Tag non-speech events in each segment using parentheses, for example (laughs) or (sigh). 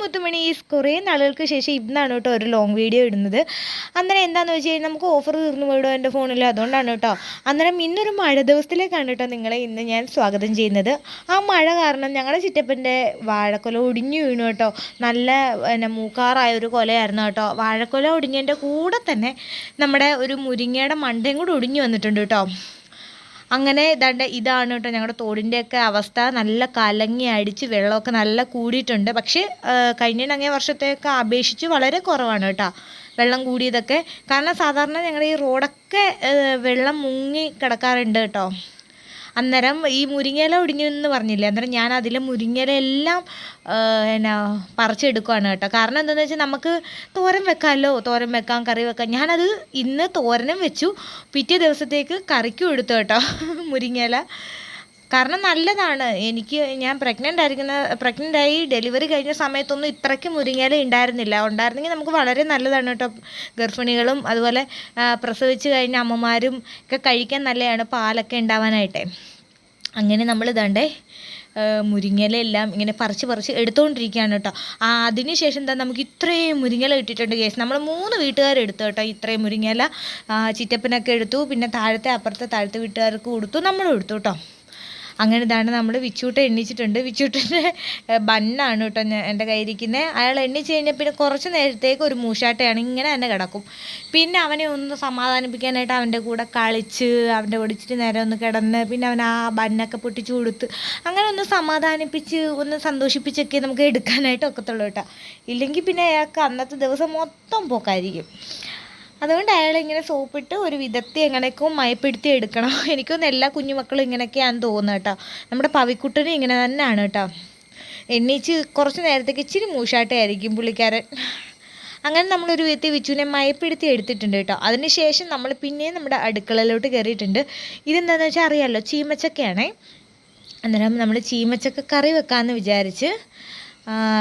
മുത്തുമണീസ് കുറേ നാളുകൾക്ക് ശേഷം ഇന്നാണ് കേട്ടോ ഒരു ലോങ് വീഡിയോ ഇടുന്നത്. അന്നേരം എന്താണെന്ന് വെച്ച് കഴിഞ്ഞാൽ നമുക്ക് ഓഫർ തീർന്നു പോയിടോ എന്റെ ഫോണിൽ? അതുകൊണ്ടാണ് കേട്ടോ. അന്നേരം ഇന്നൊരു മഴ ദിവസത്തിലേക്കാണ് കേട്ടോ നിങ്ങളെ ഇന്ന് ഞാൻ സ്വാഗതം ചെയ്യുന്നത്. ആ മഴ കാരണം ഞങ്ങളുടെ ചിറ്റപ്പന്റെ വാഴക്കൊല ഒടിഞ്ഞു വീണു കേട്ടോ. നല്ല പിന്നെ മൂക്കാറായ ഒരു കൊലയായിരുന്നു കേട്ടോ. വാഴക്കൊല ഒടിഞ്ഞതിന്റെ കൂടെ തന്നെ നമ്മുടെ ഒരു മുരിങ്ങയുടെ മണ്ടയും കൂടെ ഒടിഞ്ഞു വന്നിട്ടുണ്ട് കേട്ടോ. അങ്ങനെ ഇതാണ്ട് ഇതാണ് കേട്ടോ ഞങ്ങളുടെ തോടിന്റെയൊക്കെ അവസ്ഥ. നല്ല കലങ്ങി അടിച്ച് വെള്ളമൊക്കെ നല്ല കൂടിയിട്ടുണ്ട്. പക്ഷേ കഴിഞ്ഞ അങ്ങേ വർഷത്തെയൊക്കെ അപേക്ഷിച്ച് വളരെ കുറവാണ് കേട്ടോ വെള്ളം കൂടിയതൊക്കെ. കാരണം സാധാരണ ഞങ്ങളുടെ ഈ റോഡൊക്കെ വെള്ളം മുങ്ങി കിടക്കാറുണ്ട് കേട്ടോ. അന്നേരം ഈ മുരിങ്ങയില ഒടിഞ്ഞു എന്ന് പറഞ്ഞില്ലേ? അന്നേരം ഞാൻ അതിലെ മുരിങ്ങയില എല്ലാം എന്നാ പറിച്ചെടുക്കുവാണ് കേട്ടോ. കാരണം എന്താണെന്ന് വെച്ചാൽ നമുക്ക് തോരൻ വെക്കാമല്ലോ തോരൻ വെക്കാം കറി വെക്കാം. ഞാനത് ഇന്ന് തോരനും വെച്ചു. പിറ്റേ ദിവസത്തേക്ക് കറിക്കും എടുത്തു കേട്ടോ മുരിങ്ങയില. കാരണം നല്ലതാണ്. എനിക്ക് ഞാൻ പ്രഗ്നന്റ് ആയിരിക്കുന്ന പ്രഗ്നന്റ് ആയി ഡെലിവറി കഴിഞ്ഞ സമയത്തൊന്നും ഇത്രയ്ക്ക് മുരിങ്ങയില ഉണ്ടായിരുന്നില്ല. ഉണ്ടായിരുന്നെങ്കിൽ നമുക്ക് വളരെ നല്ലതാണ് കേട്ടോ. ഗർഭിണികളും അതുപോലെ പ്രസവിച്ച് കഴിഞ്ഞ അമ്മമാരും ഒക്കെ കഴിക്കാൻ നല്ലതാണ് പാലൊക്കെ ഉണ്ടാവാനായിട്ടേ. അങ്ങനെ നമ്മൾ ഇതാണ്ടേ മുരിങ്ങല എല്ലാം ഇങ്ങനെ പറിച്ച് പറിച്ച് എടുത്തുകൊണ്ടിരിക്കുകയാണ് കേട്ടോ. അതിന് ശേഷം എന്താ നമുക്ക് ഇത്രയും മുരിങ്ങല കിട്ടിയിട്ടുണ്ട് കേസ് നമ്മൾ മൂന്ന് വീട്ടുകാർ എടുത്തു കേട്ടോ ഇത്രയും മുരിങ്ങയില. ചിറ്റപ്പനൊക്കെ എടുത്തു. പിന്നെ താഴത്തെ അപ്പുറത്തെ താഴത്തെ വീട്ടുകാർക്ക് കൊടുത്തു. നമ്മളും എടുത്തു കേട്ടോ. അങ്ങനെ ഇതാണ് നമ്മൾ വിച്ചൂട്ട എണ്ണിച്ചിട്ടുണ്ട്. വിച്ചൂട്ടന്റെ ബണ്ണാണ് കേട്ടോ ഞാൻ എന്റെ കയ്യിരിക്കുന്നത് അയാൾ എണ്ണിച്ച് കഴിഞ്ഞാൽ പിന്നെ കുറച്ച് നേരത്തേക്ക് ഒരു മൂഷാട്ടയാണ് ഇങ്ങനെ തന്നെ കിടക്കും. പിന്നെ അവനെ ഒന്ന് സമാധാനിപ്പിക്കാനായിട്ട് അവന്റെ കൂടെ കളിച്ച് അവന്റെ ഒടിച്ചിട്ട് നേരെ ഒന്ന് കിടന്ന് പിന്നെ അവൻ ആ ബണ്ണൊക്കെ പൊട്ടിച്ചു കൊടുത്ത് അങ്ങനെ ഒന്ന് സമാധാനിപ്പിച്ച് ഒന്ന് സന്തോഷിപ്പിച്ചൊക്കെ നമുക്ക് എടുക്കാനായിട്ട് ഒക്കത്തുള്ളൂ കേട്ടോ. ഇല്ലെങ്കിൽ പിന്നെ അയാൾക്ക് അന്നത്തെ ദിവസം മൊത്തം പോക്കായിരിക്കും. അതുകൊണ്ട് അയാൾ ഇങ്ങനെ സോപ്പിട്ട് ഒരു വിധത്തിൽ എങ്ങനെയൊക്കെ മയപ്പെടുത്തി എടുക്കണം. (laughs) എനിക്കൊന്നും എല്ലാ കുഞ്ഞുമക്കളും ഇങ്ങനെയൊക്കെയാണ് തോന്നുന്നത് കേട്ടോ. നമ്മുടെ പവിക്കുട്ടനും ഇങ്ങനെ തന്നെയാണ് കേട്ടോ. എണ്ണീച്ച് കുറച്ച് നേരത്തേക്ക് ഇച്ചിരി മൂശാട്ടായിരിക്കും പുള്ളിക്കാരൻ. അങ്ങനെ നമ്മളൊരു വിധത്തിൽ വിച്ചുവിനെ മയപ്പെടുത്തി എടുത്തിട്ടുണ്ട് കേട്ടോ. അതിനുശേഷം നമ്മൾ പിന്നെയും നമ്മുടെ അടുക്കളയിലോട്ട് കയറിയിട്ടുണ്ട്. ഇതെന്താണെന്ന് വെച്ചാൽ അറിയാമല്ലോ ചീമച്ചക്കയാണേ. അന്നേരം നമ്മൾ ചീമച്ചക്ക കറി വെക്കാമെന്ന് വിചാരിച്ച്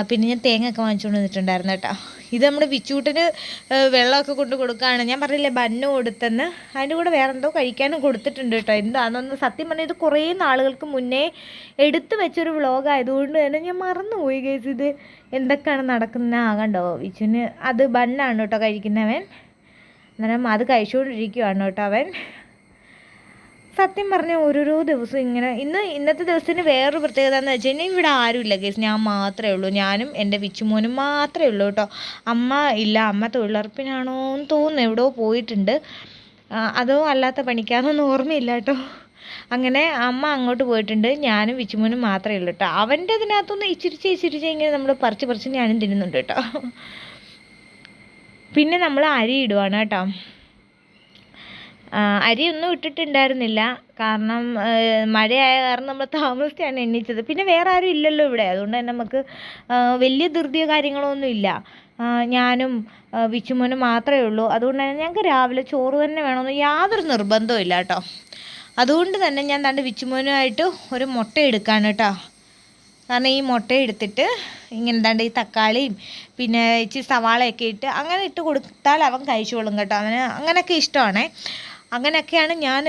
പിന്നെ ഞാൻ തേങ്ങ ഒക്കെ വാങ്ങിച്ചുകൊണ്ട് വന്നിട്ടുണ്ടായിരുന്നു കേട്ടോ. ഇത് നമ്മുടെ വിച്ചൂട്ടിന് വെള്ളമൊക്കെ കൊണ്ട് കൊടുക്കുകയാണ് ഞാൻ പറഞ്ഞില്ലേ ബന്നു കൊടുത്തെന്ന്. അതിന്റെ കൂടെ വേറെ എന്തോ കഴിക്കാനും കൊടുത്തിട്ടുണ്ട് കേട്ടോ. എന്താണെന്നൊന്ന് സത്യം പറഞ്ഞാൽ ഇത് കുറേ നാളുകൾക്ക് മുന്നേ എടുത്തു വെച്ചൊരു വ്ളോഗ് ആയതുകൊണ്ട് തന്നെ ഞാൻ മറന്നുപോയി കേസ് ഇത് എന്തൊക്കെയാണ് നടക്കുന്ന? ആകണ്ടോ വിച്ചുവിന് അത് ബണ്ണാണ് കേട്ടോ കഴിക്കുന്നവൻ. അന്നേരം അത് കഴിച്ചുകൊണ്ടിരിക്കുവാണ് കേട്ടോ അവൻ. സത്യം പറഞ്ഞ ഓരോരോ ദിവസം ഇങ്ങനെ ഇന്ന് ഇന്നത്തെ ദിവസത്തിന് വേറൊരു പ്രത്യേകത എന്ന് വെച്ച് കഴിഞ്ഞാൽ ഇവിടെ ആരുമില്ല കേസ് ഞാൻ മാത്രമേ ഉള്ളൂ. ഞാനും എന്റെ വിച്ചുമോനും മാത്രമേ ഉള്ളൂ കേട്ടോ. അമ്മ ഇല്ല. അമ്മ തൊഴിലുറപ്പിനാണോ എന്ന് തോന്നുന്നു. എവിടെയോ പോയിട്ടുണ്ട്. അതോ അല്ലാത്ത പണിക്കാന്നൊന്നും ഓർമ്മയില്ല കേട്ടോ. അങ്ങനെ അമ്മ അങ്ങോട്ട് പോയിട്ടുണ്ട്. ഞാനും വിച്ചുമോനും മാത്രമേ ഉള്ളൂ കേട്ടോ. അവന്റെ അതിനകത്തൊന്ന് ഇച്ചിരിച്ച് ഇച്ചിരിച്ച് ഇങ്ങനെ നമ്മൾ പറിച്ച് പറിച്ച് ഞാനും തിന്നുന്നുണ്ട് കേട്ടോ. പിന്നെ നമ്മൾ അരി ഇടുവാണ് കേട്ടോ. അരിയൊന്നും ഇട്ടിട്ടുണ്ടായിരുന്നില്ല. കാരണം മഴയായ കാരണം നമ്മൾ താമസിച്ചാണ് എണ്ണിച്ചത്. പിന്നെ വേറെ ആരും ഇല്ലല്ലോ ഇവിടെ. അതുകൊണ്ട് തന്നെ നമുക്ക് വലിയ ധൃതിയോ കാര്യങ്ങളോ ഒന്നും ഇല്ല. ഞാനും വിച്ചുമോനും മാത്രമേ ഉള്ളൂ. അതുകൊണ്ട് തന്നെ ഞങ്ങൾക്ക് രാവിലെ ചോറ് തന്നെ വേണമെന്ന് യാതൊരു നിർബന്ധവും ഇല്ല കേട്ടോ. അതുകൊണ്ട് തന്നെ ഞാൻ തന്റെ വിച്ചുമോനുമായിട്ട് ഒരു മുട്ട എടുക്കാണ് കേട്ടോ. കാരണം ഈ മുട്ട എടുത്തിട്ട് ഇങ്ങനെ എന്താണ്ട് ഈ തക്കാളിയും പിന്നെ ഇച്ചിരി സവാളയൊക്കെ ഇട്ട് അങ്ങനെ ഇട്ട് കൊടുത്താൽ അവൻ കഴിച്ചോളും കേട്ടോ. അവന് അങ്ങനെയൊക്കെ ഇഷ്ടമാണേ. അങ്ങനെയൊക്കെയാണ് ഞാൻ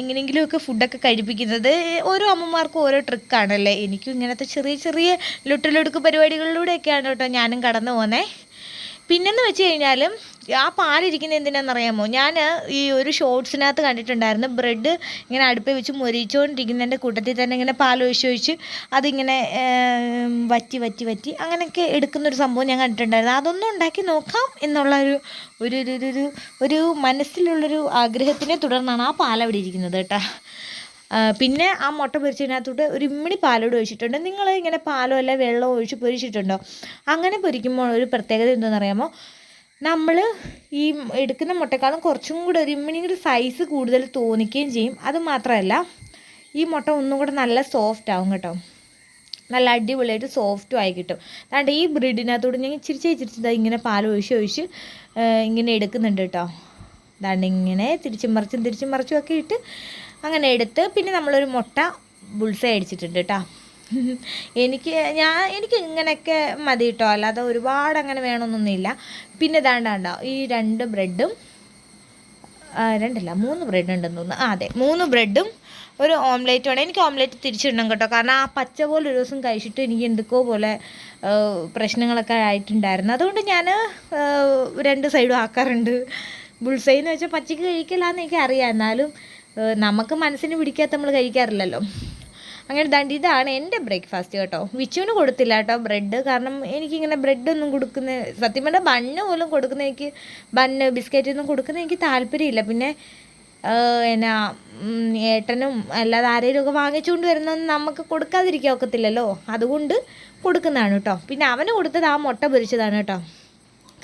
എങ്ങനെയെങ്കിലുമൊക്കെ ഫുഡൊക്കെ കഴിപ്പിക്കുന്നത്. ഓരോ അമ്മമാർക്കും ഓരോ ട്രിക്കാണല്ലേ. എനിക്കും ഇങ്ങനത്തെ ചെറിയ ചെറിയ ലുട്ടലുടുക്ക് പരിപാടികളിലൂടെയൊക്കെയാണ് കേട്ടോ ഞാനും കടന്നു പോകുന്നത് പിന്നെന്ന് വെച്ച് കഴിഞ്ഞാലും ആ പാലിരിക്കുന്നത് എന്തിനാണെന്നറിയാമോ? ഞാൻ ഈ ഒരു ഷോർട്സിനകത്ത് കണ്ടിട്ടുണ്ടായിരുന്നു. ബ്രെഡ് ഇങ്ങനെ അടുപ്പിൽ വെച്ച് മുരിച്ചുകൊണ്ടിരിക്കുന്നതിന്റെ കൂട്ടത്തിൽ തന്നെ ഇങ്ങനെ പാൽ ഒഴിച്ച് ഒഴിച്ച് അതിങ്ങനെ വറ്റി വറ്റി വറ്റി അങ്ങനെയൊക്കെ എടുക്കുന്നൊരു സംഭവം ഞാൻ കണ്ടിട്ടുണ്ടായിരുന്നു. അതൊന്നും ഉണ്ടാക്കി നോക്കാം എന്നുള്ള ഒരു ഒരു ഒരു ഒരു മനസ്സിലുള്ളൊരു ആഗ്രഹത്തിനെ തുടർന്നാണ് ആ പാൽ അവിടെ ഇരിക്കുന്നത് കേട്ടോ. പിന്നെ ആ മുട്ട പൊരിച്ചതിനകത്തോട്ട് ഒരു ഇമ്മിണി പാലോട് ഒഴിച്ചിട്ടുണ്ട്. നിങ്ങൾ ഇങ്ങനെ പാലോ അല്ല വെള്ളമോ ഒഴിച്ച് പൊരിച്ചിട്ടുണ്ടോ? അങ്ങനെ പൊരിക്കുമ്പോൾ ഒരു പ്രത്യേകത എന്താണെന്നറിയാമോ നമ്മൾ ഈ എടുക്കുന്ന മുട്ടക്കാളും കുറച്ചും കൂടെ ഒരു ഇമ്മിണി കൂടി സൈസ് കൂടുതൽ തോന്നിക്കുകയും ചെയ്യും. അത് മാത്രമല്ല ഈ മുട്ട ഒന്നും കൂടെ നല്ല സോഫ്റ്റ് ആവും കേട്ടോ. നല്ല അടിപൊളിയായിട്ട് സോഫ്റ്റും ആയി കിട്ടും. അതുകൊണ്ട് ഈ ബ്രെഡിനകത്തോട് ഞാൻ ഇച്ചിരി ഇച്ചിരിച്ചത് ഇങ്ങനെ പാൽ ഒഴിച്ച് ഒഴിച്ച് ഇങ്ങനെ എടുക്കുന്നുണ്ട് കേട്ടോ. അതാണ്ട് ഇങ്ങനെ തിരിച്ചും മറിച്ചും തിരിച്ചും മറിച്ചും ഒക്കെ ഇട്ട് അങ്ങനെ എടുത്ത് പിന്നെ നമ്മളൊരു മുട്ട ബുൾസ അടിച്ചിട്ടുണ്ട് കേട്ടോ എനിക്ക് ഞാൻ എനിക്ക് ഇങ്ങനെയൊക്കെ മതി കേട്ടോ അല്ലാതെ ഒരുപാട് അങ്ങനെ വേണമെന്നൊന്നുമില്ല പിന്നെ ഇതാണ്ടാണ്ടോ ഈ രണ്ട് ബ്രെഡും രണ്ടല്ല മൂന്ന് ബ്രെഡ് ഉണ്ടെന്ന് തോന്നുന്നു. ആ അതെ മൂന്ന് ബ്രെഡും ഒരു ഓംലേറ്റും ആണ്. എനിക്ക് ഓംലേറ്റ് തിരിച്ചിടണം കേട്ടോ. കാരണം ആ പച്ച പോലെ ഒരു ദിവസം കഴിച്ചിട്ട് എനിക്ക് എന്തൊക്കെയോ പോലെ പ്രശ്നങ്ങളൊക്കെ ആയിട്ടുണ്ടായിരുന്നു. അതുകൊണ്ട് ഞാൻ രണ്ട് സൈഡും ആക്കാറുണ്ട്. ബുൾസൈ എന്ന് വെച്ചാൽ പച്ചയ്ക്ക് കഴിക്കില്ലാന്ന് എനിക്ക് അറിയാം. എന്നാലും നമുക്ക് മനസ്സിന് പിടിക്കാത്ത നമ്മൾ കഴിക്കാറില്ലല്ലോ. അങ്ങനെ ദാണ്ട് ഇതാണ് എന്റെ ബ്രേക്ക്ഫാസ്റ്റ് കേട്ടോ. വിച്ചുവിന് കൊടുത്തില്ല കേട്ടോ ബ്രെഡ് കാരണം എനിക്കിങ്ങനെ ബ്രെഡൊന്നും കൊടുക്കുന്ന സത്യം പറഞ്ഞാൽ ബണ്ണ് പോലും കൊടുക്കുന്ന എനിക്ക് ബണ്ണ് ബിസ്ക്കറ്റ് ഒന്നും കൊടുക്കുന്ന എനിക്ക് താല്പര്യമില്ല. പിന്നെ എന്നാ ഏട്ടനും അല്ലാതെ ആരെങ്കിലും ഒക്കെ വാങ്ങിച്ചുകൊണ്ട് വരുന്നൊന്നും നമുക്ക് കൊടുക്കാതിരിക്കാൻ ഒക്കത്തില്ലല്ലോ. അതുകൊണ്ട് കൊടുക്കുന്നതാണ് കേട്ടോ. പിന്നെ അവന് കൊടുത്തത് ആ മുട്ട പൊരിച്ചതാണ് കേട്ടോ.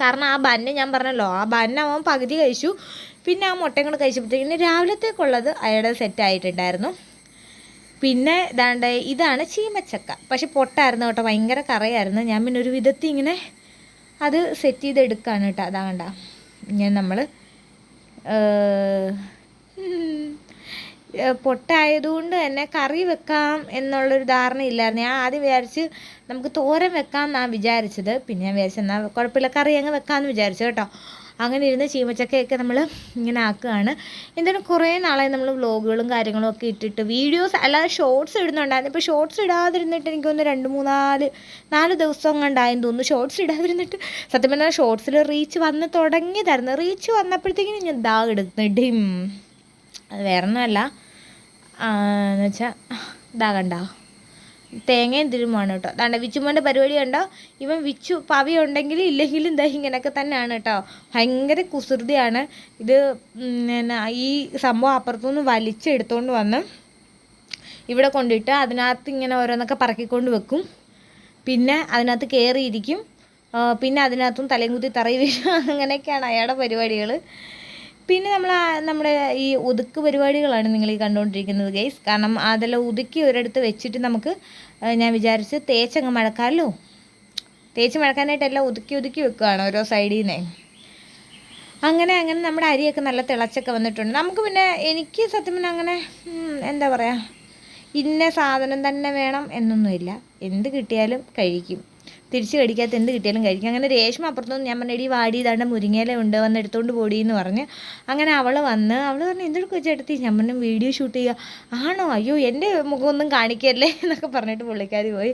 കാരണം ആ ബന്ന് ഞാൻ പറഞ്ഞല്ലോ ആ ബന്ന് അവൻ പകുതി കഴിച്ചു. പിന്നെ ആ മുട്ടയും കൂടെ കഴിച്ചപ്പോഴത്തേക്കും രാവിലത്തേക്കുള്ളത് അയാളുടെ സെറ്റായിട്ടുണ്ടായിരുന്നു പിന്നെ ദാണ്ട് ഇതാണ് ചീമച്ചക്ക. പക്ഷെ പൊട്ടായിരുന്നു കേട്ടോ ഭയങ്കര കറയായിരുന്നു. ഞാൻ പിന്നെ ഒരു വിധത്തിൽ ഇങ്ങനെ അത് സെറ്റ് ചെയ്തെടുക്കുകയാണ് കേട്ടോ. അതാ കണ്ട ഇങ്ങനെ നമ്മൾ പൊട്ടായതുകൊണ്ട് തന്നെ കറി വെക്കാം എന്നുള്ളൊരു ധാരണയില്ലായിരുന്നു ഞാൻ ആദ്യം വിചാരിച്ച് നമുക്ക് തോരൻ വെക്കാം എന്നാണ് വിചാരിച്ചത്. പിന്നെ ഞാൻ വിചാരിച്ചെന്നാൽ കുഴപ്പമില്ല കറി അങ്ങ് വെക്കാമെന്ന് വിചാരിച്ചു കേട്ടോ. അങ്ങനെ ഇരുന്ന് ചീമച്ചക്കയൊക്കെ നമ്മൾ ഇങ്ങനെ ആക്കുകയാണ്. എന്തായാലും കുറേ നാളായി നമ്മൾ വ്ലോഗുകളും കാര്യങ്ങളും ഒക്കെ ഇട്ടിട്ട് വീഡിയോസ് അല്ലാതെ ഷോർട്സ് ഇടുന്നുണ്ടായിരുന്നു. ഇപ്പോൾ ഷോർട്സ് ഇടാതിരുന്നിട്ട് എനിക്കൊന്ന് രണ്ട് മൂന്നാൽ നാല് ദിവസം കണ്ടായെന്ന് തോന്നുന്നു. ഷോർട്സ് ഇടാതിരുന്നിട്ട് സത്യം പറഞ്ഞാൽ ഷോർട്സിൽ റീച്ച് വന്ന് തുടങ്ങിയതായിരുന്നു. റീച്ച് വന്നപ്പോഴത്തേക്കിനും ഞാൻ ദാ എടുക്കുന്നു ഡിം. അത് വേറെ ഒന്നുമല്ല എന്നുവെച്ചാൽ ഇതാ കണ്ടോ. തേങ്ങയും തിരുമാണ് കേട്ടോ? അതാണ്ട് വിച്ചുമോന്റെ പരിപാടി കണ്ടോ? ഇവൻ വിച്ചു പവി ഉണ്ടെങ്കിലും ഇല്ലെങ്കിലും ഇതാ ഇങ്ങനെയൊക്കെ തന്നെയാണ് കേട്ടോ. ഭയങ്കര കുസൃതിയാണ്. ഇത് ഈ സംഭവം അപ്പുറത്തുനിന്ന് വലിച്ചെടുത്തോണ്ട് വന്ന് ഇവിടെ കൊണ്ടിട്ട് അതിനകത്ത് ഇങ്ങനെ ഓരോന്നൊക്കെ പറക്കിക്കൊണ്ട് വെക്കും. പിന്നെ അതിനകത്ത് കയറിയിരിക്കും പിന്നെ അതിനകത്തും തലയും കുത്തി തറയി വീഴും. അങ്ങനെയൊക്കെയാണ് അയാളുടെ പരിപാടികൾ പിന്നെ നമ്മൾ നമ്മുടെ ഈ ഒതുക്ക് പരിപാടികളാണ് നിങ്ങൾ ഈ കണ്ടുകൊണ്ടിരിക്കുന്നത് ഗൈസ് കാരണം അതെല്ലാം ഒതുക്കി ഒരിടത്ത് വെച്ചിട്ട് നമുക്ക് ഞാൻ വിചാരിച്ച് തേച്ചങ്ങ് മഴക്കാമല്ലോ തേച്ച് മഴക്കാനായിട്ടെല്ലാം ഒതുക്കി ഒതുക്കി വെക്കുകയാണ് ഓരോ സൈഡിൽ നിന്നേ അങ്ങനെ അങ്ങനെ നമ്മുടെ അരിയൊക്കെ നല്ല തിളച്ചൊക്കെ വന്നിട്ടുണ്ട്. നമുക്ക് പിന്നെ എനിക്ക് സത്യം പിന്നെ അങ്ങനെ എന്താ പറയുക ഇന്ന സാധനം തന്നെ വേണം എന്നൊന്നുമില്ല. എന്ത് കിട്ടിയാലും കഴിക്കും. തിരിച്ച് കടിക്കാത്ത എന്ത് കിട്ടിയാലും കഴിക്കും. അങ്ങനെ രേഷ്മ അപ്പുറത്തൊന്നും ഞാൻ പറഞ്ഞു എടി വാടി ഇതാണ്ട് മുരിങ്ങയില ഉണ്ട് വന്ന് എടുത്തോണ്ട് പോടി എന്ന് പറഞ്ഞ് അങ്ങനെ അവൾ വന്ന് അവൾ പറഞ്ഞു എന്തെടുക്കുക ചേട്ടത്തി ഞാൻ പറഞ്ഞു വീഡിയോ ഷൂട്ട് ചെയ്യുക ആണോ? അയ്യോ എന്റെ മുഖമൊന്നും കാണിക്കല്ലേ? (laughs) എന്നൊക്കെ പറഞ്ഞിട്ട് പുള്ളിക്കാരി പോയി.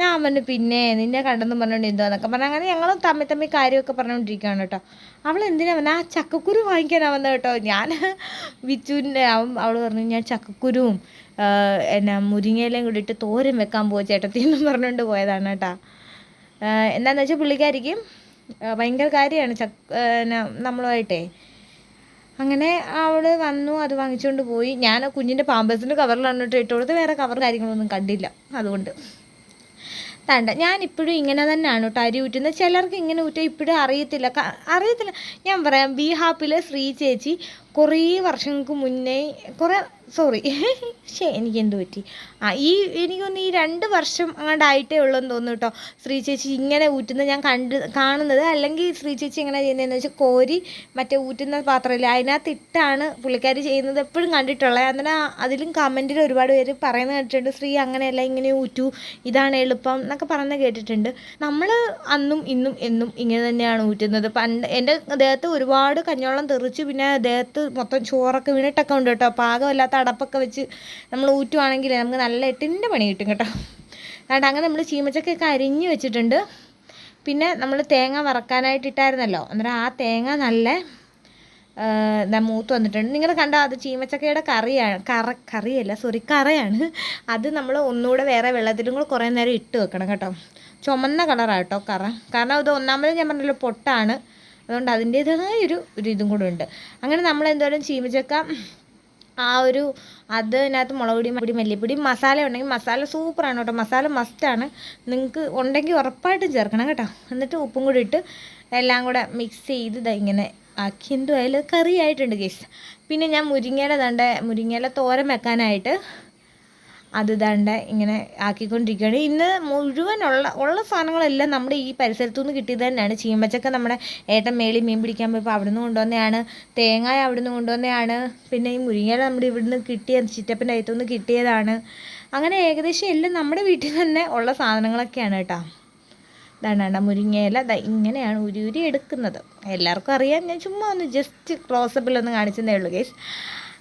ഞാൻ പറഞ്ഞു പിന്നെ നിന്നെ കണ്ടെന്ന് പറഞ്ഞുകൊണ്ട് എന്തോന്നൊക്കെ പറഞ്ഞു. അങ്ങനെ ഞങ്ങൾ തമ്മിൽ തമ്മിൽ കാര്യമൊക്കെ പറഞ്ഞുകൊണ്ടിരിക്കുകയാണ് കേട്ടോ. അവൾ എന്തിനാ വന്നത് ആ ചക്കക്കുരു വാങ്ങിക്കാനാ വന്നത് കേട്ടോ. ഞാൻ (laughs) വിച്ചുവിന്റെ അവൻ അവൾ പറഞ്ഞു ഞാൻ ചക്കക്കുരുവും എന്നാ മുരിങ്ങയിലയും കൂടി ഇട്ട് തോരൻ വെക്കാൻ പോയി ചേട്ടത്തി എന്നും പറഞ്ഞുകൊണ്ട് പോയതാണ് കേട്ടോ. ആ, എന്താന്ന് വെച്ചാൽ പുള്ളിക്കാരിക്കും ഭയങ്കര കാര്യമാണ് ചക്ക നമ്മളുമായിട്ടേ. അങ്ങനെ അവൾ വന്നു അത് വാങ്ങിച്ചുകൊണ്ട് പോയി. ഞാൻ ആ കുഞ്ഞിന്റെ പാമ്പേഴ്സിന്റെ കവറിലാണ് കേട്ടോ ഇട്ട് കൊടുത്ത് വേറെ കവർ കാര്യങ്ങളൊന്നും കണ്ടില്ല അതുകൊണ്ട്. തണ്ട ഞാൻ ഇപ്പോഴും ഇങ്ങനെ തന്നെയാണ് കേട്ടോ അരി ഊറ്റുന്നത് ചിലർക്ക് ഇങ്ങനെ ഊറ്റാൻ ഇപ്പോഴും അറിയത്തില്ല. അറിയത്തില്ല. ഞാൻ പറയാം ബി ഹാപ്പിലെ ശ്രീ ചേച്ചി കുറേ വർഷങ്ങൾക്ക് മുന്നേ കുറേ സോറി (laughs) ശേ എനിക്ക് എന്ത് പറ്റി? ആ ഈ എനിക്കൊന്ന് ഈ രണ്ട് വർഷം അങ്ങോട്ടായിട്ടേ ഉള്ളെന്ന് തോന്നുന്നു കേട്ടോ ശ്രീ ചേച്ചി ഇങ്ങനെ ഊറ്റുന്നത് ഞാൻ കണ്ട് കാണുന്നത് അല്ലെങ്കിൽ ശ്രീ ചേച്ചി എങ്ങനെ ചെയ്യുന്നതെന്ന് വെച്ചാൽ കോരി മറ്റേ ഊറ്റുന്ന പാത്രമില്ല അതിനകത്ത് ഇട്ടാണ് പുള്ളിക്കാരി ചെയ്യുന്നത് എപ്പോഴും കണ്ടിട്ടുള്ളത്. അങ്ങനെ അതിലും കമന്റിൽ ഒരുപാട് പേര് പറയുന്നത് കേട്ടിട്ടുണ്ട് ശ്രീ അങ്ങനെയല്ല ഇങ്ങനെ ഊറ്റു ഇതാണ് എളുപ്പം എന്നൊക്കെ പറയുന്നത് കേട്ടിട്ടുണ്ട്. നമ്മൾ അന്നും ഇന്നും എന്നും ഇങ്ങനെ തന്നെയാണ് ഊറ്റുന്നത്. പണ്ട് എന്റെ ദേഹത്ത് ഒരുപാട് കഞ്ഞോളം തെറിച്ച് പിന്നെ ദേഹത്ത് മൊത്തം ചോറൊക്കെ വീണിട്ടൊക്കെ ഉണ്ട് കേട്ടോ പാകമല്ലാത്ത അടപ്പൊക്കെ വെച്ച് നമ്മൾ ഊറ്റുവാണെങ്കിൽ നമുക്ക് നല്ല എട്ടിന്റെ പണി കിട്ടും കേട്ടോ. കാരണം അങ്ങനെ നമ്മൾ ചീമച്ചക്കൊക്കെ അരിഞ്ഞ് വെച്ചിട്ടുണ്ട്. പിന്നെ നമ്മൾ തേങ്ങ വറക്കാനായിട്ട് ഇട്ടായിരുന്നല്ലോ. അന്നേരം ആ തേങ്ങ നല്ല മൂത്ത് വന്നിട്ടുണ്ട്. നിങ്ങൾ കണ്ട അത് ചീമച്ചക്കയുടെ കറിയാണ്. കറ കറിയല്ല സോറി കറയാണ്. അത് നമ്മൾ ഒന്നുകൂടെ വേറെ വെള്ളത്തിലും കൂടെ കുറേ നേരം ഇട്ട് വെക്കണം കേട്ടോ. ചുമന്ന കളറാണ് കേട്ടോ കറ. കാരണം ഇത് ഒന്നാമത് ഞാൻ പറഞ്ഞല്ലോ പൊട്ടാണ്. അതുകൊണ്ട് അതിന്റേതായ ഒരു ഒരു ഇതും കൂടെ ഉണ്ട്. അങ്ങനെ നമ്മൾ എന്തായാലും ചീമച്ചക്ക ആ ഒരു അതിനകത്ത് മുളക് പൊടി പൊടി മല്ലിപ്പൊടി മസാല ഉണ്ടെങ്കിൽ മസാല സൂപ്പറാണ് കേട്ടോ. മസാല മസ്റ്റാണ് നിങ്ങൾക്ക് ഉണ്ടെങ്കിൽ ഉറപ്പായിട്ടും ചേർക്കണം കേട്ടോ. എന്നിട്ട് ഉപ്പും കൂടി ഇട്ട് എല്ലാം കൂടെ മിക്സ് ചെയ്ത് ഇങ്ങനെ ആക്കി. എന്തുമായാലും കറി ആയിട്ടുണ്ട് പിന്നെ ഞാൻ മുരിങ്ങയില തണ്ട മുരിങ്ങയില തോരൻ വെക്കാനായിട്ട് അത് ദണ്ട ഇങ്ങനെ ആക്കിക്കൊണ്ടിരിക്കുകയാണ്. ഇന്ന് മുഴുവൻ ഉള്ള സാധനങ്ങളെല്ലാം നമ്മുടെ ഈ പരിസരത്തു നിന്ന് കിട്ടിയത് തന്നെയാണ്. ചീമച്ചക്ക നമ്മുടെ ഏട്ടൻ മേളി മീൻ പിടിക്കാൻ പോയപ്പോൾ അവിടെ നിന്ന് കൊണ്ടുവന്നതാണ്. തേങ്ങ അവിടെ നിന്ന് കൊണ്ടുവന്നതാണ്. പിന്നെ ഈ മുരിങ്ങയില നമ്മുടെ ഇവിടുന്ന് കിട്ടിയ ചിറ്റപ്പന്റെ അയത്തു നിന്ന് കിട്ടിയതാണ്. അങ്ങനെ ഏകദേശം എല്ലാം നമ്മുടെ വീട്ടിൽ തന്നെ ഉള്ള സാധനങ്ങളൊക്കെയാണ് കേട്ടോ. ഇതാണ് മുരിങ്ങയില. ഇങ്ങനെയാണ് ഉരി ഉരി എടുക്കുന്നത്. എല്ലാവർക്കും അറിയാം. ഞാൻ ചുമ്മാ ഒന്ന് ജസ്റ്റ് ക്ലോസപ്പിലൊന്ന് കാണിച്ചതേ ഉള്ളൂ ഗേസ്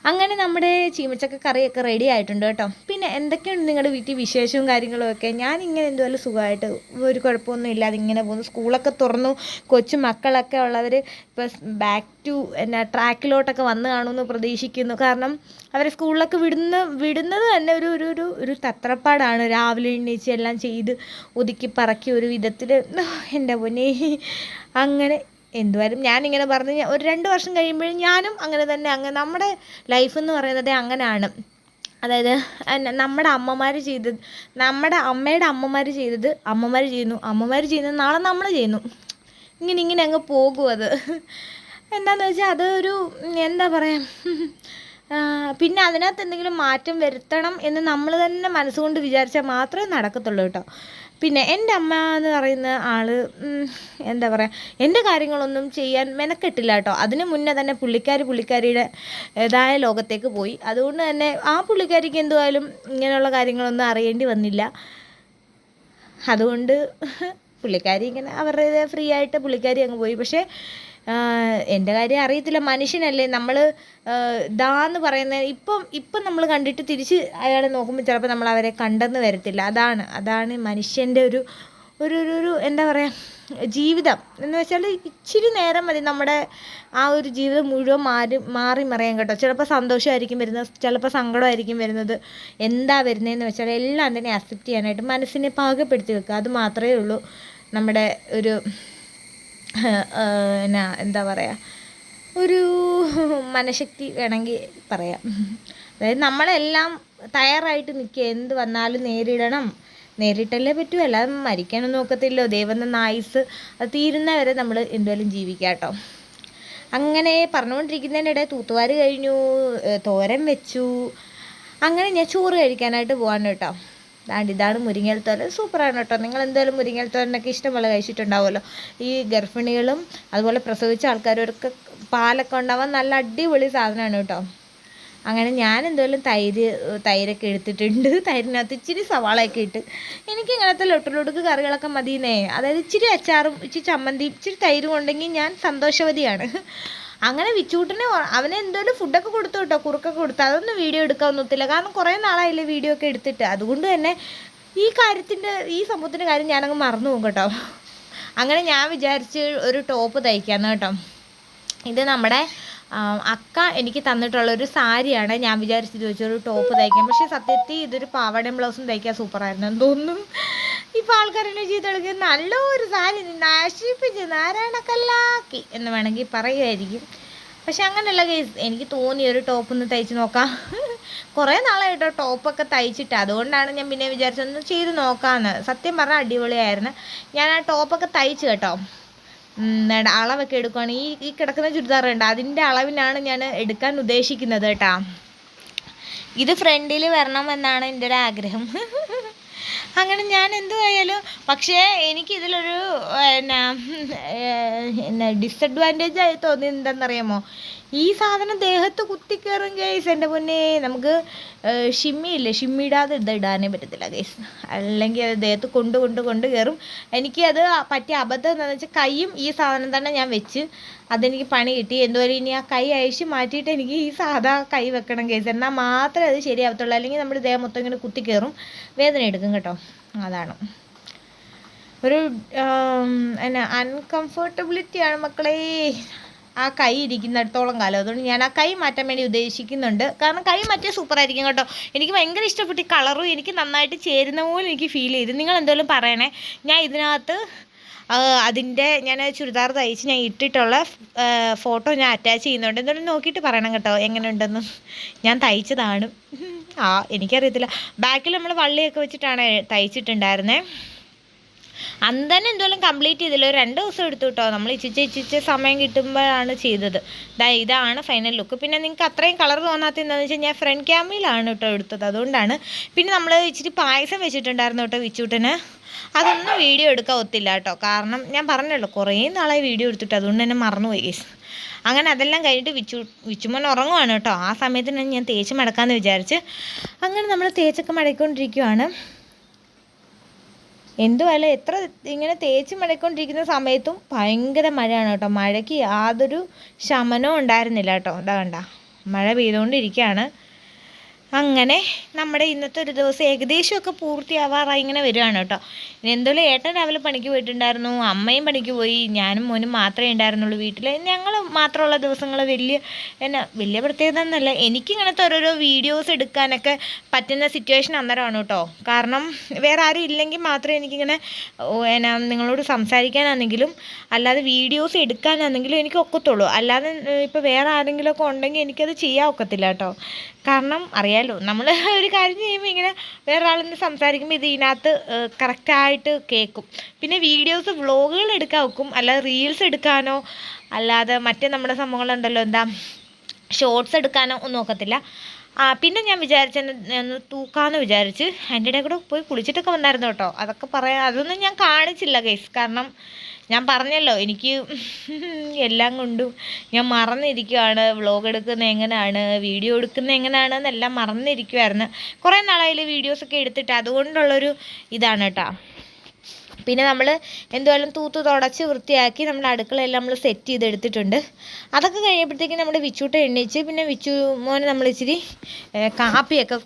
അങ്ങനെ നമ്മുടെ ചീമച്ചക്ക കറിയൊക്കെ റെഡി ആയിട്ടുണ്ട് കേട്ടോ. പിന്നെ എന്തൊക്കെയുണ്ട് നിങ്ങളുടെ വീട്ടിൽ വിശേഷവും കാര്യങ്ങളും ഒക്കെ? ഞാൻ ഇങ്ങനെ എന്തുപോലെ സുഖമായിട്ട് ഒരു കുഴപ്പമൊന്നും ഇല്ലാതെ ഇങ്ങനെ പോകുന്നു. സ്കൂളൊക്കെ തുറന്നു. കൊച്ചു മക്കളൊക്കെ ഉള്ളവർ ഇപ്പോൾ ബാക്ക് ടു എന്നാ ട്രാക്കിലോട്ടൊക്കെ വന്ന് കാണുമെന്ന് പ്രതീക്ഷിക്കുന്നു. കാരണം അവരെ സ്കൂളിലൊക്കെ വിടുന്ന വിടുന്നത് തന്നെ ഒരു ഒരു ഒരു ഒരു തത്രപ്പാടാണ്. രാവിലെ എണീച്ച് എല്ലാം ചെയ്ത് ഒതുക്കി പറക്കി ഒരു വിധത്തിൽ എന്റെ പൊന്നേ. അങ്ങനെ എന്തുവായാലും ഞാനിങ്ങനെ പറഞ്ഞ് ഒരു രണ്ട് വർഷം കഴിയുമ്പോഴും ഞാനും അങ്ങനെ തന്നെ അങ്ങനെ നമ്മുടെ ലൈഫ് എന്ന് പറയുന്നത് അങ്ങനെയാണ് അതായത് നമ്മുടെ അമ്മമാർ ചെയ്തത് നമ്മുടെ അമ്മയുടെ അമ്മമാർ ചെയ്തത് അമ്മമാർ ചെയ്യുന്നു അമ്മമാർ ചെയ്യുന്നത് നാളെ നമ്മൾ ചെയ്യുന്നു. ഇങ്ങനെ ഇങ്ങനെ അങ്ങ് പോകും അത്. എന്താണെന്ന് വെച്ചാൽ അതൊരു എന്താ പറയുക പിന്നെ അതിനകത്ത് എന്തെങ്കിലും മാറ്റം വരുത്തണം എന്ന് നമ്മൾ തന്നെ മനസ്സുകൊണ്ട് വിചാരിച്ചാൽ മാത്രമേ നടക്കത്തുള്ളൂ കേട്ടോ. പിന്നെ എന്റെ അമ്മ എന്ന് പറയുന്ന ആൾ എന്താ പറയുക എന്റെ കാര്യങ്ങളൊന്നും ചെയ്യാൻ മെനക്കെട്ടില്ല കേട്ടോ. അതിന് മുന്നേ തന്നെ പുള്ളിക്കാരി പുള്ളിക്കാരിയുടെ ഏതായ ലോകത്തേക്ക് പോയി. അതുകൊണ്ട് തന്നെ ആ പുള്ളിക്കാരിക്ക് എന്തുവായാലും ഇങ്ങനെയുള്ള കാര്യങ്ങളൊന്നും അറിയേണ്ടി വന്നില്ല. അതുകൊണ്ട് പുള്ളിക്കാരി ഇങ്ങനെ അവരുടെ ഫ്രീ ആയിട്ട് പുള്ളിക്കാരി അങ്ങ് പോയി. പക്ഷേ എന്റെ കാര്യം അറിയത്തില്ല. മനുഷ്യനല്ലേ നമ്മൾ ഇതാന്ന് പറയുന്ന ഇപ്പം ഇപ്പം നമ്മൾ കണ്ടിട്ട് തിരിച്ച് അയാളെ നോക്കുമ്പോൾ ചിലപ്പോൾ നമ്മൾ അവരെ കണ്ടെന്ന് വരത്തില്ല. അതാണ് അതാണ് മനുഷ്യന്റെ ഒരു ഒരു ഒരു എന്താ പറയുക ജീവിതം. എന്ന് വെച്ചാൽ ഇച്ചിരി നേരം മതി നമ്മുടെ ആ ഒരു ജീവിതം മുഴുവൻ മാറി മാറി മറിയാൻ കേട്ടോ. ചിലപ്പോൾ സന്തോഷമായിരിക്കും വരുന്നത് ചിലപ്പോൾ സങ്കടമായിരിക്കും വരുന്നത്. എന്താ വരുന്നതെന്ന് വെച്ചാൽ എല്ലാം തന്നെ അക്സെപ്റ്റ് ചെയ്യാനായിട്ട് മനസ്സിനെ പാകപ്പെടുത്തി വെക്കുക. അത് മാത്രമേ ഉള്ളൂ നമ്മുടെ ഒരു (laughs) എന്നാ എന്താ പറയുക ഒരു (laughs) മനഃശക്തി വേണമെങ്കിൽ പറയാം. അതായത് നമ്മളെല്ലാം തയ്യാറായിട്ട് നിൽക്കുക. എന്ത് വന്നാലും നേരിടണം. നേരിട്ടല്ലേ പറ്റൂ. അല്ലാതെ മരിക്കാനൊന്നും നോക്കത്തില്ലോ ദൈവം തന്ന ആയുസ് അത് തീരുന്നവരെ നമ്മൾ എന്തുവായാലും ജീവിക്കാം കേട്ടോ. അങ്ങനെ പറഞ്ഞുകൊണ്ടിരിക്കുന്നതിനിടെ തൂത്തുവാര് കഴിഞ്ഞു തോരൻ വെച്ചു. അങ്ങനെ ഞാൻ ചോറ് കഴിക്കാനായിട്ട് പോവാണ് കേട്ടോ. ദാണ്ട് ഇതാണ് മുരിങ്ങൽത്തോരൻ സൂപ്പറാണ് കേട്ടോ നിങ്ങൾ എന്തായാലും മുരിങ്ങൽത്തോരനൊക്കെ ഇഷ്ടംപോലെ കഴിച്ചിട്ടുണ്ടാവുമല്ലോ. ഈ ഗർഭിണികളും അതുപോലെ പ്രസവിച്ച ആൾക്കാരൊക്കെ പാലൊക്കെ ഉണ്ടാവാൻ നല്ല അടിപൊളി സാധനമാണ് കേട്ടോ. അങ്ങനെ ഞാൻ എന്തായാലും തൈര് തൈരൊക്കെ എടുത്തിട്ടുണ്ട്. തൈരിനകത്ത് ഇച്ചിരി സവാളയൊക്കെ ഇട്ട്. എനിക്ക് ഇങ്ങനത്തെ ലൊട്ടിലൊടുക്ക് കറികളൊക്കെ മതിയെന്നേ. അതായത് ഇച്ചിരി അച്ചാറും ഇച്ചിരി ചമ്മന്തി ഇച്ചിരി തൈരും ഉണ്ടെങ്കിൽ ഞാൻ സന്തോഷവതിയാണ്. അങ്ങനെ വിച്ചൂട്ടിന് അവനെ എന്തോലും ഫുഡൊക്കെ കൊടുത്തു കേട്ടോ കുറുക്കൊക്കെ കൊടുത്തു. അതൊന്നും വീഡിയോ എടുക്കാൻ ഒത്തില്ല. കാരണം കുറേ നാളായില്ലേ വീഡിയോ ഒക്കെ എടുത്തിട്ട്. അതുകൊണ്ട് തന്നെ ഈ കാര്യത്തിന്റെ ഈ സംഭവത്തിന്റെ കാര്യം ഞാനങ്ങ് മറന്നു പോകും കേട്ടോ. അങ്ങനെ ഞാൻ വിചാരിച്ച് ഒരു ടോപ്പ് തയ്ക്കാന്ന് കേട്ടോ. ഇത് നമ്മുടെ അക്ക എനിക്ക് തന്നിട്ടുള്ള ഒരു സാരിയാണ്. ഞാൻ വിചാരിച്ചത് വെച്ചൊരു ടോപ്പ് തയ്ക്കാം. പക്ഷേ സത്യത്തിൽ ഇതൊരു പാവാടയും ബ്ലൗസും തയ്ക്കാൻ സൂപ്പറായിരുന്നു എന്ന് തോന്നുന്നു. ഇപ്പോൾ ആൾക്കാരെന്നെ ചെയ്തെടുക്കുക നല്ലൊരു സാരി നശിപ്പിച്ച് നാരായണക്കല്ലാക്കി എന്ന് വേണമെങ്കിൽ പറയുമായിരിക്കും പക്ഷെ അങ്ങനെയുള്ള കേസ് എനിക്ക് തോന്നി ഒരു ടോപ്പ് ഒന്ന് തയ്ച്ച് നോക്കാം. കുറേ നാളായിട്ടോ ടോപ്പൊക്കെ തയ്ച്ചിട്ട് അതുകൊണ്ടാണ് ഞാൻ പിന്നെ വിചാരിച്ചൊന്ന് ചെയ്ത് നോക്കാമെന്ന് സത്യം പറഞ്ഞാൽ അടിപൊളിയായിരുന്നു. ഞാൻ ആ ടോപ്പൊക്കെ തയ്ച്ച് കേട്ടോ. അളവൊക്കെ എടുക്കുവാണെങ്കിൽ ഈ ഈ കിടക്കുന്ന ചുരിദാർ ഉണ്ട് അതിന്റെ അളവിനാണ് ഞാൻ എടുക്കാൻ ഉദ്ദേശിക്കുന്നത് കേട്ടാ. ഇത് ഫ്രണ്ടിൽ വരണമെന്നാണ് എന്റെ ഒരു ആഗ്രഹം (laughs) അങ്ങനെ ഞാൻ എന്തുവായാലും പക്ഷേ എനിക്ക് ഇതിലൊരു എന്നാ എന്നാ ഡിസഡ്വാന്റേജ് ആയി തോന്നിയത് എന്താണെന്നറിയാമോ? ഈ സാധനം ദേഹത്ത് കുത്തിക്കയറും ഗൈസ് എന്റെ പൊന്നെ നമുക്ക് ഷിമ്മിയില്ലേ? ഷിമ്മിയിടാതെ ഇത് ഇടാനേ പറ്റത്തില്ല ഗൈസ് അല്ലെങ്കിൽ അത് ദേഹത്ത് കൊണ്ട് കൊണ്ട് കൊണ്ട് കയറും. എനിക്ക് അത് പറ്റിയ അബദ്ധം എന്താണെന്ന് വെച്ചാൽ കൈയും ഈ സാധനം തന്നെ ഞാൻ വെച്ച് അതെനിക്ക് പണി കിട്ടി. എന്തുവരെ ഇനി ആ കൈ അഴിച്ച് മാറ്റിയിട്ട് എനിക്ക് ഈ സാധാ കൈ വെക്കണം കേസ്. എന്നാൽ മാത്രമേ അത് ശരിയാവത്തുള്ളൂ. അല്ലെങ്കിൽ നമ്മൾ ദേഹം മൊത്തം ഇങ്ങനെ കുത്തി കയറും. വേദന എടുക്കും കേട്ടോ. അതാണ്. ഒരു എന്നാ അൺകംഫർട്ടബിലിറ്റിയാണ് മക്കളെ. ആ കൈ ഇരിക്കുന്നിടത്തോളം കാലം. അതുകൊണ്ട് ഞാൻ ആ കൈ മാറ്റാൻ വേണ്ടി ഉദ്ദേശിക്കുന്നുണ്ട്. കാരണം കൈ മാറ്റിയാൽ സൂപ്പറായിരിക്കും കേട്ടോ. എനിക്ക് ഭയങ്കര ഇഷ്ടപ്പെട്ടു കളറും എനിക്ക് നന്നായിട്ട് ചേരുന്ന പോലെ എനിക്ക് ഫീൽ ചെയ്തു. നിങ്ങൾ എന്തെങ്കിലും പറയണേ. ഞാൻ ഇതിനകത്ത് അതിന്റെ ഞാൻ ചുരിദാർ തയ്ച്ച് ഞാൻ ഇട്ടിട്ടുള്ള ഫോട്ടോ ഞാൻ അറ്റാച്ച് ചെയ്യുന്നുണ്ട്. എന്തായാലും നോക്കിയിട്ട് പറയണം കേട്ടോ എങ്ങനെയുണ്ടെന്ന്. ഞാൻ തയ്ച്ചതാണ്. ആ എനിക്കറിയത്തില്ല. ബാക്കിൽ നമ്മൾ വള്ളിയൊക്കെ വെച്ചിട്ടാണ് തയ്ച്ചിട്ടുണ്ടായിരുന്നേ. അന്ന് തന്നെ എന്തുവല്ലം കംപ്ലീറ്റ് ചെയ്തില്ല. ഒരു രണ്ട് ദിവസം എടുത്തു കേട്ടോ നമ്മൾ ഇച്ചിച്ച് ഇച്ചിച്ച് സമയം കിട്ടുമ്പോഴാണ് ചെയ്തത്. ദാ ഇതാണ് ഫൈനൽ ലുക്ക് പിന്നെ നിങ്ങൾക്ക് അത്രയും കളർ തോന്നാത്ത എന്താണെന്ന് വെച്ചാൽ ഞാൻ ഫ്രണ്ട് ക്യാമറയിലാണ് കേട്ടോ എടുത്തത്. അതുകൊണ്ടാണ്. പിന്നെ നമ്മൾ ഇച്ചിരി പായസം വെച്ചിട്ടുണ്ടായിരുന്നു കേട്ടോ വിച്ചൂട്ടന്. അതൊന്നും വീഡിയോ എടുക്കാൻ ഒത്തില്ല കേട്ടോ കാരണം ഞാൻ പറഞ്ഞല്ലോ കുറേ നാളായി വീഡിയോ എടുത്തിട്ട് അതുകൊണ്ട് തന്നെ മറന്നുപോയി guys. അങ്ങനെ അതെല്ലാം കഴിഞ്ഞിട്ട് വിച്ചു വിച്ചുമോൻ ഉറങ്ങുവാണ് കേട്ടോ ആ സമയത്തിനാണ് ഞാൻ തേച്ച് മടക്കാമെന്ന് വിചാരിച്ച്. അങ്ങനെ നമ്മൾ തേച്ചൊക്കെ മടക്കിക്കൊണ്ടിരിക്കുവാണ്. എന്തുമല്ല എത്ര ഇങ്ങനെ തേച്ച് മഴക്കൊണ്ടിരിക്കുന്ന സമയത്തും ഭയങ്കര മഴയാണ് കേട്ടോ. മഴയ്ക്ക് യാതൊരു ശമനവും ഉണ്ടായിരുന്നില്ല കേട്ടോ. ഇതാ കണ്ട മഴ പെയ്തുകൊണ്ടിരിക്കുകയാണ്. അങ്ങനെ നമ്മുടെ ഇന്നത്തെ ഒരു ദിവസം ഏകദേശമൊക്കെ പൂർത്തിയാവാറായി ഇങ്ങനെ വരികയാണ് കേട്ടോ. ഇനി എന്തോലും ഏട്ടൻ രാവിലെ പണിക്ക് പോയിട്ടുണ്ടായിരുന്നു അമ്മയും പണിക്ക് പോയി ഞാനും മോനും മാത്രമേ ഉണ്ടായിരുന്നുള്ളൂ വീട്ടിൽ. ഞങ്ങൾ മാത്രമുള്ള ദിവസങ്ങൾ വലിയ എന്നാ വലിയ പ്രത്യേകത എന്നല്ല എനിക്കിങ്ങനത്തെ ഓരോരോ വീഡിയോസ് എടുക്കാനൊക്കെ പറ്റുന്ന സിറ്റുവേഷൻ അന്നേരമാണ് കേട്ടോ. കാരണം വേറെ ആരും ഇല്ലെങ്കിൽ മാത്രമേ എനിക്കിങ്ങനെ എന്നാ നിങ്ങളോട് സംസാരിക്കാനാണെങ്കിലും അല്ലാതെ വീഡിയോസ് എടുക്കാനാണെങ്കിലും എനിക്ക് ഒക്കത്തുള്ളൂ അല്ലാതെ ഇപ്പോൾ വേറെ ആരെങ്കിലുമൊക്കെ ഉണ്ടെങ്കിൽ എനിക്കത് ചെയ്യാൻ ഒക്കത്തില്ല കേട്ടോ. കാരണം അറിയാലോ നമ്മൾ (laughs) ഒരു കാര്യം ചെയ്യുമ്പോൾ ഇങ്ങനെ വേറെ ആളെന്ന് സംസാരിക്കുമ്പോൾ ഇത് ഇതിനകത്ത് കറക്റ്റായിട്ട് കേൾക്കും. പിന്നെ വീഡിയോസ് വ്ളോഗുകൾ എടുക്കാൻ വെക്കും. അല്ലാതെ റീൽസ് എടുക്കാനോ അല്ലാതെ മറ്റേ നമ്മുടെ സംഭവങ്ങളുണ്ടല്ലോ എന്താ ഷോർട്സ് എടുക്കാനോ ഒന്നും നോക്കത്തില്ല. ആ പിന്നെ ഞാൻ വിചാരിച്ച ഒന്ന് തൂക്കാമെന്ന് വിചാരിച്ച് അതിന്റെ ഇടയിൽ കൂടെ പോയി കുളിച്ചിട്ടൊക്കെ വന്നായിരുന്നു കേട്ടോ. അതൊക്കെ പറയാം അതൊന്നും ഞാൻ കാണിച്ചില്ല കേസ് കാരണം ഞാൻ പറഞ്ഞല്ലോ എനിക്ക് എല്ലാം കൊണ്ടും ഞാൻ മറന്നിരിക്കുകയാണ് വ്ളോഗ് എടുക്കുന്നത് എങ്ങനെയാണ് വീഡിയോ എടുക്കുന്നത് എങ്ങനെയാണ് എന്നെല്ലാം മറന്നിരിക്കുമായിരുന്നു കുറേ നാളായാലും വീഡിയോസൊക്കെ എടുത്തിട്ട് അതുകൊണ്ടുള്ളൊരു ഇതാണ് കേട്ടോ. പിന്നെ നമ്മൾ എന്തുവായാലും തൂത്ത് തുടച്ച് വൃത്തിയാക്കി നമ്മൾ അടുക്കളയെല്ലാം നമ്മൾ സെറ്റ് ചെയ്തെടുത്തിട്ടുണ്ട്. അതൊക്കെ കഴിഞ്ഞപ്പോഴത്തേക്കും നമ്മുടെ വിച്ചൂട്ട എണ്ണീച്ച് പിന്നെ വിച്ചു മോനെ നമ്മൾ ഇച്ചിരി കാപ്പിയൊക്കെ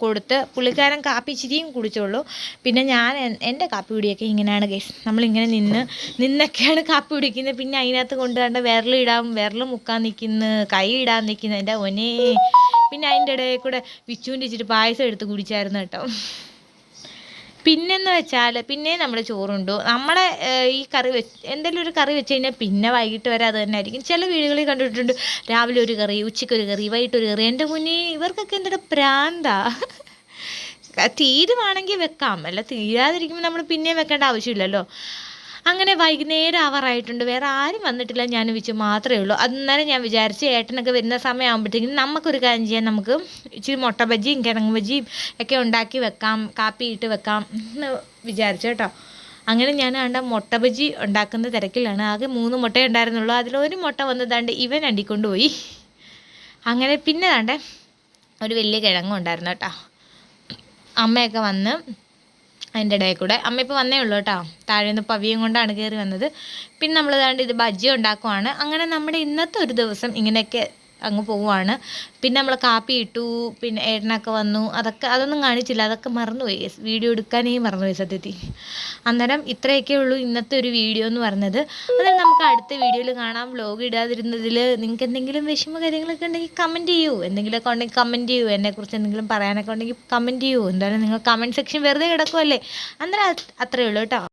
കൊടുത്ത് പുള്ളിക്കാരൻ കാപ്പി ഇച്ചിരിയും കുടിച്ചോളൂ. പിന്നെ ഞാൻ എൻ- എന്റെ കാപ്പി കുടിയൊക്കെ ഇങ്ങനെയാണ് ഗൈസ് നമ്മളിങ്ങനെ നിന്ന് നിന്നൊക്കെയാണ് കാപ്പി കുടിക്കുന്നത് പിന്നെ അതിനകത്ത് കൊണ്ടുവരേണ്ട വിരലിടാൻ വിരൽ മുക്കാൻ നിൽക്കുന്നു കൈ ഇടാൻ നിൽക്കുന്നു എന്റെ ഒനേ പിന്നെ അതിന്റെ ഇടയിൽ കൂടെ വിച്ചുവിന്റെ ഇച്ചിരി പായസം എടുത്ത് കുടിച്ചായിരുന്നു കേട്ടോ. പിന്നെന്ന് വെച്ചാൽ പിന്നെ നമ്മൾ ചോറുണ്ടു. നമ്മളെ ഈ കറി വെച്ച് എന്തെങ്കിലും ഒരു കറി വെച്ച് കഴിഞ്ഞാൽ പിന്നെ വൈകിട്ട് വരെ അത് തന്നെ ആയിരിക്കും. ചില വീടുകളിൽ കണ്ടിട്ടുണ്ട് രാവിലെ ഒരു കറി ഉച്ചയ്ക്ക് ഒരു കറി വൈകിട്ട് ഒരു കറി. എന്റെ മുന്നേ ഇവർക്കൊക്കെ എന്തൊരു പ്രാന്താ. തീരുവാണെങ്കിൽ വെക്കാം. അല്ല തീരാതിരിക്കുമ്പോൾ നമ്മൾ പിന്നെയും വെക്കേണ്ട ആവശ്യമില്ലല്ലോ. അങ്ങനെ വൈകുന്നേരം ആവാറായിട്ടുണ്ട് വേറെ ആരും വന്നിട്ടില്ല. ഞാൻ വിച്ചു മാത്രമേ ഉള്ളൂ. അന്നേരം ഞാൻ വിചാരിച്ച് ഏട്ടനൊക്കെ വരുന്ന സമയമാകുമ്പോഴത്തേക്കും നമുക്കൊരു കാര്യം ചെയ്യാം. നമുക്ക് ഇച്ചിരി മുട്ട ബജിയും കിഴങ്ങ് ബജിയും ഒക്കെ ഉണ്ടാക്കി വെക്കാം. കാപ്പി ഇട്ട് വെക്കാം എന്ന് വിചാരിച്ചു കേട്ടോ. അങ്ങനെ ഞാൻ ആണ്ട മുട്ട ബജി ഉണ്ടാക്കുന്ന തിരക്കിലാണ്. ആകെ മൂന്ന് മുട്ടയേ ഉണ്ടായിരുന്നുള്ളൂ. അതിലൊരു മുട്ട വന്നതാണ്ട് ഇവൻ അണ്ടിക്കൊണ്ടുപോയി. അങ്ങനെ പിന്നെ താണ്ടേ ഒരു വലിയ കിഴങ്ങുണ്ടായിരുന്നു കേട്ടോ. അമ്മയൊക്കെ വന്ന് അതിന്റെ ഇടയിൽ കൂടെ. അമ്മ ഇപ്പോൾ വന്നേ ഉള്ളൂ കേട്ടോ. താഴെ നിന്ന് പവിയും കൊണ്ടാണ് കയറി വന്നത്. പിന്നെ നമ്മൾ ഇതാണ്ട് ഇത് ബജ്ജി ഉണ്ടാക്കുവാണ്. അങ്ങനെ നമ്മുടെ ഇന്നത്തെ ഒരു ദിവസം ഇങ്ങനെയൊക്കെ അങ്ങ് പോവുകയാണ് പിന്നെ നമ്മൾ കാപ്പി ഇട്ടു പിന്നെ ഏട്ടനൊക്കെ വന്നു. അതൊക്കെ അതൊന്നും കാണിച്ചില്ല. അതൊക്കെ മറന്നുപോയി. വീഡിയോ എടുക്കാനേ മറന്നുപോയി സത്യത്തിൽ. അന്നേരം ഇത്രയൊക്കെ ഉള്ളൂ ഇന്നത്തെ ഒരു വീഡിയോ എന്ന് പറഞ്ഞത്. അതായത് നമുക്ക് അടുത്ത വീഡിയോയിൽ കാണാം. വ്ലോഗ് ഇടാതിരുന്നതിൽ നിങ്ങൾക്ക് എന്തെങ്കിലും വിഷമ കാര്യങ്ങളൊക്കെ ഉണ്ടെങ്കിൽ കമന്റ് ചെയ്യൂ. എന്തെങ്കിലുമൊക്കെ ഉണ്ടെങ്കിൽ കമന്റ് ചെയ്യൂ. എന്നെക്കുറിച്ച് എന്തെങ്കിലും പറയാനൊക്കെ ഉണ്ടെങ്കിൽ കമന്റ് ചെയ്യൂ. എന്തായാലും നിങ്ങൾ കമന്റ് സെക്ഷൻ വെറുതെ കിടക്കുമല്ലേ അന്നേരം അത്രയേ ഉള്ളൂ കേട്ടോ.